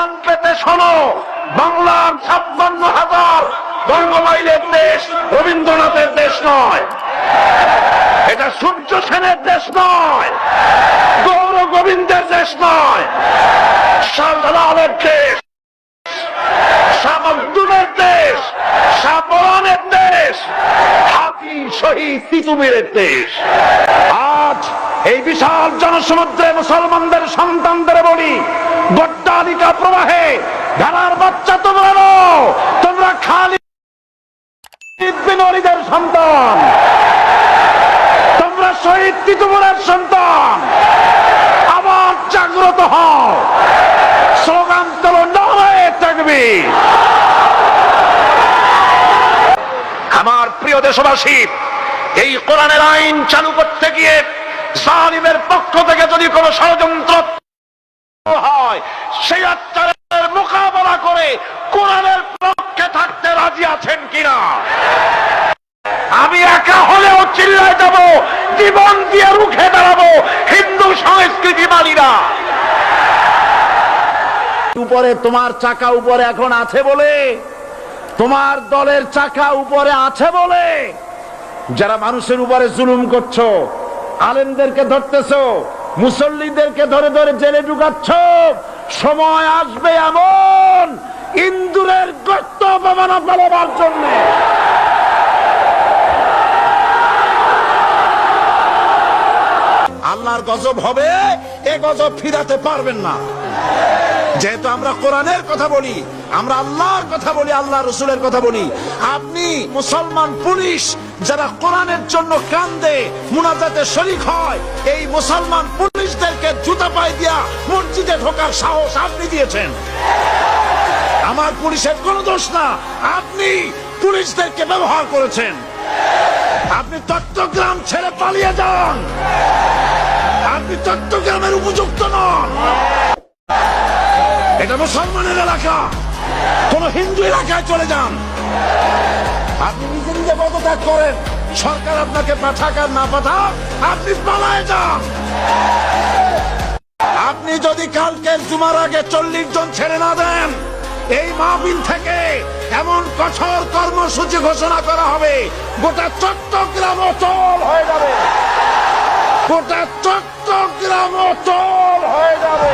কান পেতে শোনো। বাংলার ছাপ্পান্ন হাজার বঙ্গমাইলের দেশ রবীন্দ্রনাথের দেশ নয়। এটা সূর্য সেনের দেশ নয়। গৌর গোবিন্দের দেশ নয়। শাহজালালের দেশ, শাহ আব্দুলের দেশ, শাহ পরানের দেশ হাতি শহীদ তিতুমিরের দেশ। আজ এই বিশাল জনসমুদ্রে মুসলমানদের সন্তানদের বলি গড্ডালিকা প্রবাহে ধারার বাচ্চা তোমরা নও, তোমরা খালি সন্তান। তোমরা শহীদ তিতুমুরের সন্তান। আবার জাগ্রত হও। স্লোগান তোলো থাকবে আমার প্রিয় দেশবাসী এই কোরআনের আইন চালু করতে গিয়ে জালিমের পক্ষ থেকে যদি কোনো ষড়যন্ত্র সেই অত্যাচারের মোকাবেলা করে কোরআনের পক্ষে থাকতে রাজি আছেন কিনা? আমি একা হলেও চিল্লায় যাব জীবন দিয়ে রুখে দাঁড়াবো হিন্দু সংস্কৃতি মানিরা উপরে তোমার চাকা উপরে এখন আছে বলে, তোমার দলের চাকা উপরে আছে বলে। যারা মানুষের উপরে জুলুম করছ, আলেমদেরকে ধরতেছো, মুসল্লিদেরকে ধরে ধরে জেলে ঢুকাচ্ছ সময় আসবে এমন ইন্দুরের গর্ত অপমানা ফেলবার জন্য। আল্লাহর গজব হবে, এ গজব ফিরাতে পারবেন না। যেহেতু আমরা কোরআনের কথা বলি, আমরা আল্লাহর কথা বলি আল্লাহ রসুলের কথা বলি। আপনি মুসলমান, পুলিশ, যারা কোরআনের জন্য কান্দে, মুনাজাতে শরিক হয়, এই মুসলমান পুলিশদেরকে জুতা পায়ে দিয়া মসজিদে ঢোকার সাহস আপনি দিয়েছেন। আমার পুলিশের কোনো দোষ না, আপনি পুলিশদেরকে ব্যবহার করেছেন। আপনি চট্টগ্রাম ছেড়ে পালিয়ে যান। আপনি চট্টগ্রামের উপযুক্ত নন। এটা মুসলমানের এলাকা। কোন হিন্দু এলাকায় চলে যান। আপনি নিজে নিজে পদত্যাগ করেন। সরকার আপনাকে পাঠাক আর না পাঠাক, আপনি পালায় যান। আপনি যদি কালকে জুমার আগে চল্লিশ জন ছেড়ে না দেন, এই মাহবিল থেকে এমন কঠোর কর্মসূচি ঘোষণা করা হবে, গোটা চট্টগ্রাম অচল হয়ে যাবে। গোটা চট্টগ্রাম অচল হয়ে যাবে।